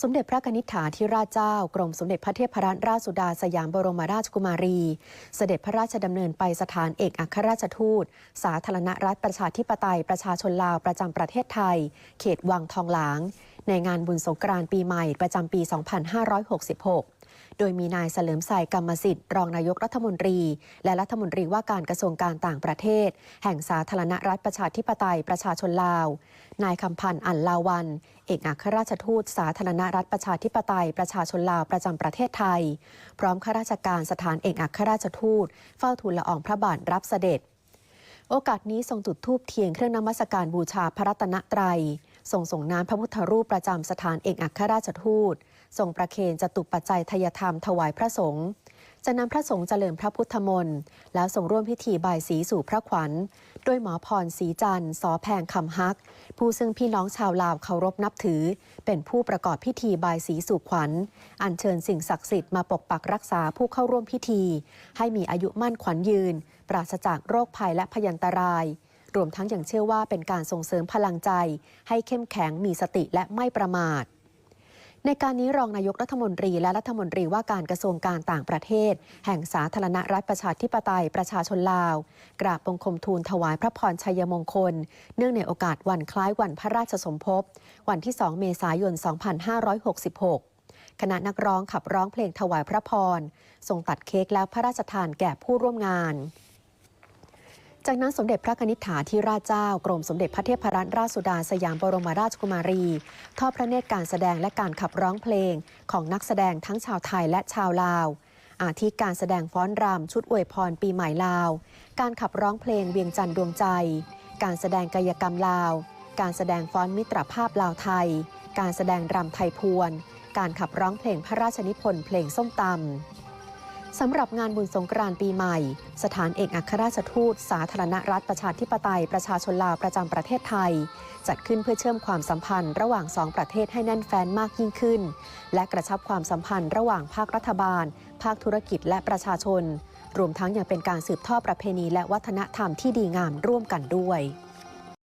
สมเด็จพระนิษฐาธิราชเจ้า กรมสมเด็จพระเทพรัตนราชสุดาสยามบรมราชกุมารี เสด็จพระราชดำเนินไปสถานเอกอัครราชทูต สาธารณรัฐประชาธิปไตยประชาชนลาวประจำประเทศไทย เขตวังทองหลาง ในงานบุญสงกรานต์ปีใหม่ประจำปี 2566 โดยมีนายเสลิมใส่กรรมสิทธิ์รองนายกรัฐมนตรี และรัฐมนตรีว่าการกระทรวงการต่างประเทศ แห่งสาธารณรัฐประชาธิปไตยประชาชนลาว นายคำพันธ์อันลาวัน เอกอัครราชทูตสาธารณรัฐประชาธิปไตยประชาชนลาวประจำประเทศไทย พร้อมข้าราชการสถานเอกอัครราชทูต เฝ้าทูลละอองพระบาทรับเสด็จ โอกาสนี้ทรงจุดธูปเทียนเครื่องนมัสการบูชาพระรัตนตรัยทรงส่งน้ำพระพุทธรูปประจำสถานเอกอัครราชทูต ทรงประเคนจตุปัจจัยทยธรรมถวายพระสงฆ์จะนำพระสงฆ์เจริญพระพุทธมนต์แล้วส่งร่วมพิธีบายสีสู่พระขวัญ โดยหมอพรศรีจันทร์สอแพงคำฮัก ผู้ซึ่งพี่น้องชาวลาวเคารพนับถือ เป็นผู้ประกอบพิธีบายสีสู่ขวัญ อัญเชิญสิ่งศักดิ์สิทธิ์มาปกปักรักษาผู้เข้าร่วมพิธี ให้มีอายุมั่นขวัญยืน ปราศจากโรคภัยและพยันตราย รวมทั้งยังเชื่อว่าเป็นการส่งเสริมพลังใจ ให้เข้มแข็งมีสติและไม่ประมาท ในการนี้รองนายกรัฐมนตรีและรัฐมนตรีว่าการกระทรวงการต่างประเทศ แห่งสาธารณรัฐประชาธิปไตยประชาชนลาว กราบบังคมทูลถวายพระพรชัยมงคล เนื่องในโอกาสวันคล้ายวันพระราชสมภพ วันที่ 2 เมษายน 2566คณะนักร้องขับร้องเพลงถวายพระพรทรงตัดเค้กแล้วพระราชทานแก่ผู้ร่วมงาน จากนั้นสมเด็จพระนิษฐาธิราชเจ้ากรมสมเด็จพระเทพรัตนราชสุดาสยามบรมราชกุมารีทอดพระเนตรการแสดงและการขับร้องเพลงของนักแสดงทั้งชาวไทยและชาวลาว อาทิการแสดงฟ้อนรำชุดอวยพรปีใหม่ลาว การขับร้องเพลงเวียงจันทร์ดวงใจ การแสดงกายกรรมลาว การแสดงฟ้อนมิตรภาพลาวไทย การแสดงรำไทยพวน การขับร้องเพลงพระราชนิพนธ์เพลงส้มตำ สำหรับงานบุญสงกรานต์ปีใหม่ สถานเอกอัครราชทูต สาธารณรัฐประชาธิปไตยประชาชนลาวประจำประเทศไทย จัดขึ้นเพื่อเชื่อมความสัมพันธ์ระหว่างสองประเทศให้แน่นแฟ้นมากยิ่งขึ้น และกระชับความสัมพันธ์ระหว่างภาครัฐบาล ภาคธุรกิจและประชาชน รวมทั้งยังเป็นการสืบทอดประเพณีและวัฒนธรรมที่ดีงามร่วมกันด้วย